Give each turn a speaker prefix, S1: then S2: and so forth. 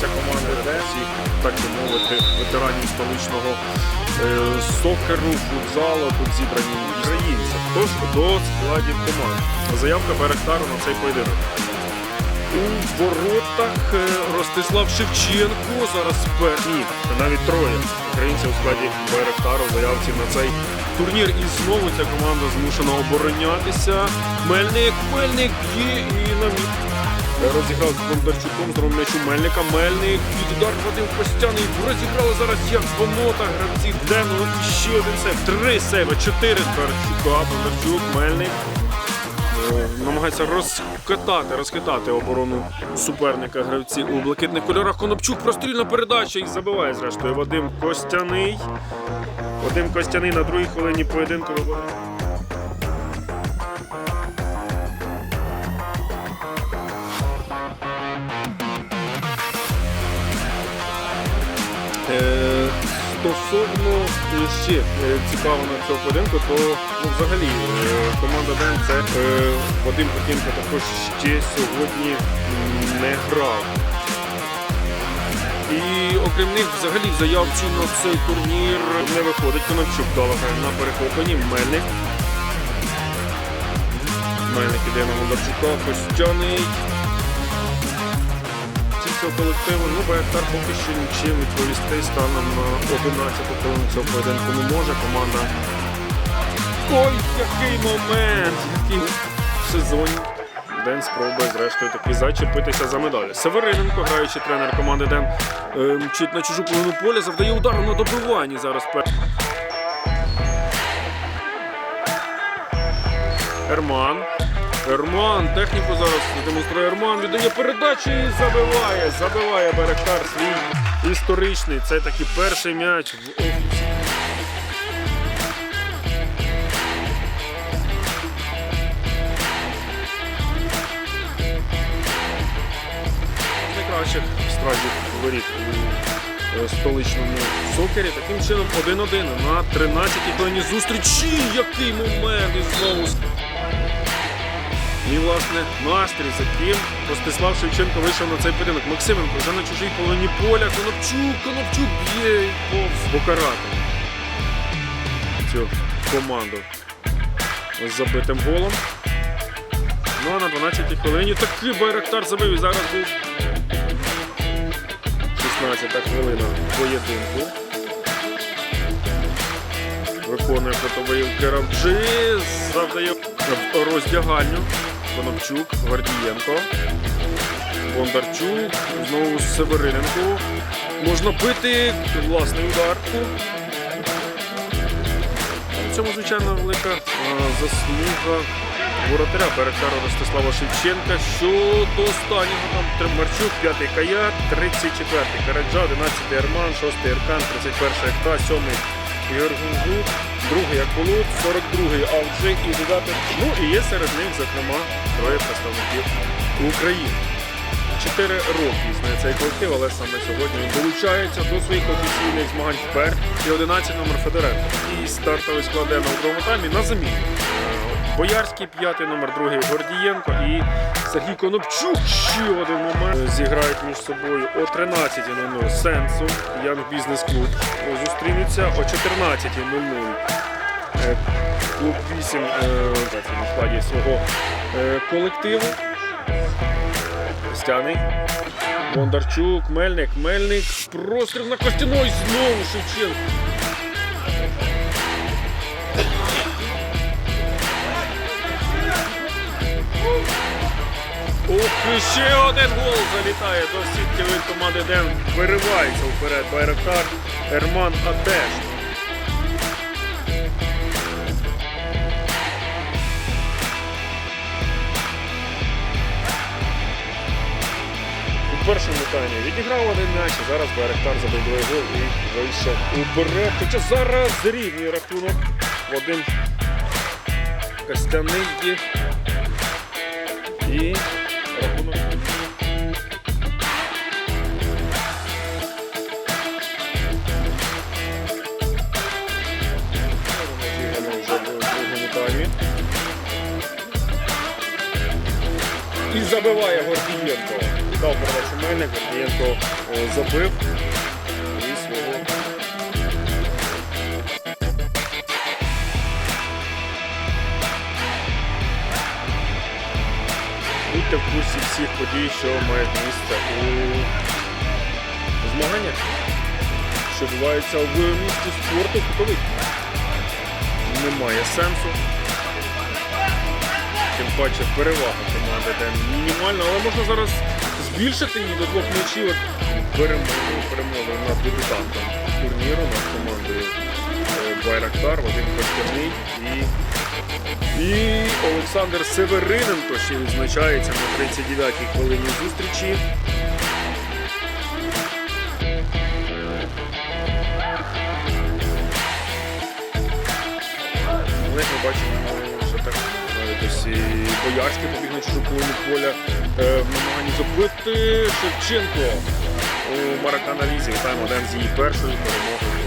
S1: ця команда всіх, так би мовити, ветеранів столичного е, сокеру, футзалу, тут зібрані українці. Тож до складів команд. Заявка Беректару на цей поєдинок. У воротах е, Ростислав Шевченко. Зараз пер... Ні, навіть троє українців у складі Байрактару заявці на цей турнір. І знову ця команда змушена оборонятися. Мельник, Мельник б'є і на мід. Розіграв з Бондарчуком, з м'ячу Мельника. Мельник під удар Вадим Костяний. Розіграли зараз як бонота гравці. Дено і ще один сейв. Три сейви, чотири Бондарчука. Бондарчук, Мельник. Е, намагається розкатати, розхитати оборону суперника гравці у блакитних кольорах. Конопчук прострільна передача і забиває зрештою Вадим Костяний. Вадим Костяний на другій хвилині поєдинку. Е, Стосовно е, ще е, цікаво на цього поєдинку, то ну, взагалі е, команда Ден це Вадим Путінко також ще сьогодні не грав. І окрім них, взагалі в заявці на цей турнір не виходить. Конопчук дала на перехопленні. Мельник. Мельник іде на Бондарчука, Костяний. Цього колективу, ну Байактар поки що нічим відповісти станом на 11 хвилину цього поєдинку не може. Команда. Ой, який момент! Який в сезоні. Ден спробує зрештою таки зачепитися за медалі. Севериненко, граючий тренер команди Ден, е, мчить на чужу половину поля, завдає удару на добиванні зараз. Ерман. Ерман, техніку зараз демонструє Ерман, віддає передачі і забиває. Забиває Беректар свій історичний. Це такий перший м'яч в офісі. найкращих стражів воріт у е, столичному сокері. Таким чином 1-1 на 13-й хвилині зустрічі. Який момент і знову. І, власне, настрій, за яким Ростислав Шевченко вийшов на цей поєдинок. Максименко вже на чужій половині поля. Конопчук, Конопчук б'є і повз покарати цю команду з забитим голом. Ну а на 12-й хвилині такий Байрактар забив і зараз був 16 хвилина поєдинку. Виконує фотовий Керамджи, завдає в роздягальню. Конопчук, Гвардієнко, Бондарчук, знову Севериненко. Можна бити власний удар. В цьому, звичайно, велика е, заслуга воротаря Беректару Ростислава Шевченка. Що до останнього там Тремарчук, 5-й Каят, 34-й Караджа, 11-й Арман, 6-й Еркан, 31-й Екта, 7-й Ігор Гунгут, 2-й Акулут, 42-й Алджи і додаток. Ну і є серед них, зокрема, троє представників України. Чотири роки існує цей колектив, але саме сьогодні він долучається до своїх офіційних змагань вперше. І 11 номер Федоренко. І стартовий складе на другому таймі на заміну. Е, Боярський, п'ятий номер, другий Гордієнко і Сергій Конопчук. Ще один момент Е, зіграють між собою о 13.00 Сенсу, Янг Бізнес Клуб зустрінуться о 14.00. Е, Клуб 8 е, на складі свого е, колективу. Костяний. Бондарчук, Мельник, Мельник. Простріл на Костяной знову Шевченко. Ух, і ще один гол залітає до сітки від команди Ден. Виривається вперед Байрактар. Ерман Атеш. У першому таймі відіграв один м'яч, зараз Байрактар забив гол і вийшов уперед. Хоча зараз зрівнює рахунок Вадим Костяний є. І І забиває Гордієнко. Дав передачу мене, Гордієнко е, забив курсі всіх подій, що мають місце у змаганнях, що відбуваються в місті спорту Кутовик. Немає сенсу. Тим паче перевага команди, де мінімальна, але можна зараз збільшити її до двох м'ячів. Перемогу над дебютантом турніру над командою е, Байрактар, Вадим Костяний і, і Олександр Севериненко ще відзначається на 39-й хвилині зустрічі. Але ми бачимо, що так навіть ось і боярський побіг чужу поля е, в намаганні забити Шевченко у Маракана Лізі. Вітаємо один з її першою перемогою.